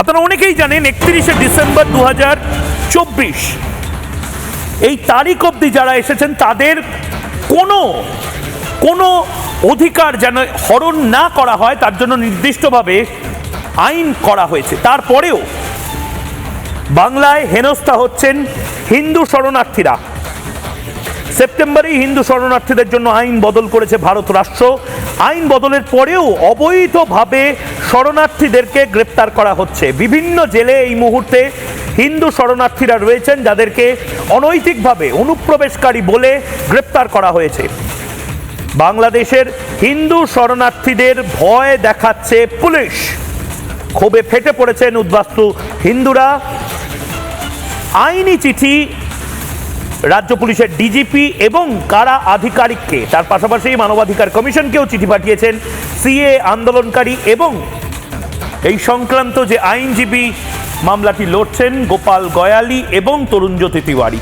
আপনারা অনেকেই জানেন একত্রিশে ডিসেম্বর দু চব্বিশ। এই তারিখ অবধি যারা এসেছেন, তাদের কোনো কোনো অধিকার যেন হরণ না করা হয়, তার জন্য নির্দিষ্টভাবে আইন করা হয়েছে। তারপরেও বাংলায় হেনস্থা হচ্ছেন হিন্দু শরণার্থীরা। সেপ্টেম্বরেই হিন্দু শরণার্থীদের জন্য আইন বদল করেছে ভারত রাষ্ট্র। আইন বদলের পরেও অবৈধভাবে শরণার্থীদেরকে গ্রেপ্তার করা হচ্ছে। বিভিন্ন জেলে এই মুহূর্তে হিন্দু শরণার্থীরা রয়েছেন যাদেরকে অনৈতিকভাবে অনুপ্রবেশকারী বলে গ্রেপ্তার করা হয়েছে। বাংলাদেশের হিন্দু শরণার্থীদের ভয় দেখাচ্ছে পুলিশ। ক্ষোভে ফেটে পড়েছেন উদ্বাস্তু হিন্দুরা। আইনি চিঠি রাজ্য পুলিশের ডিজিপি এবং কারা আধিকারিককে, তার পাশাপাশি মানবাধিকার কমিশনকেও চিঠি পাঠিয়েছেন সিএ আন্দোলনকারী এবং এই সংক্রান্ত যে আইনজীবী, মামলাটি লড়ছেন গোপাল গয়ালি এবং তরুণজ্যোতি তিওয়ারি।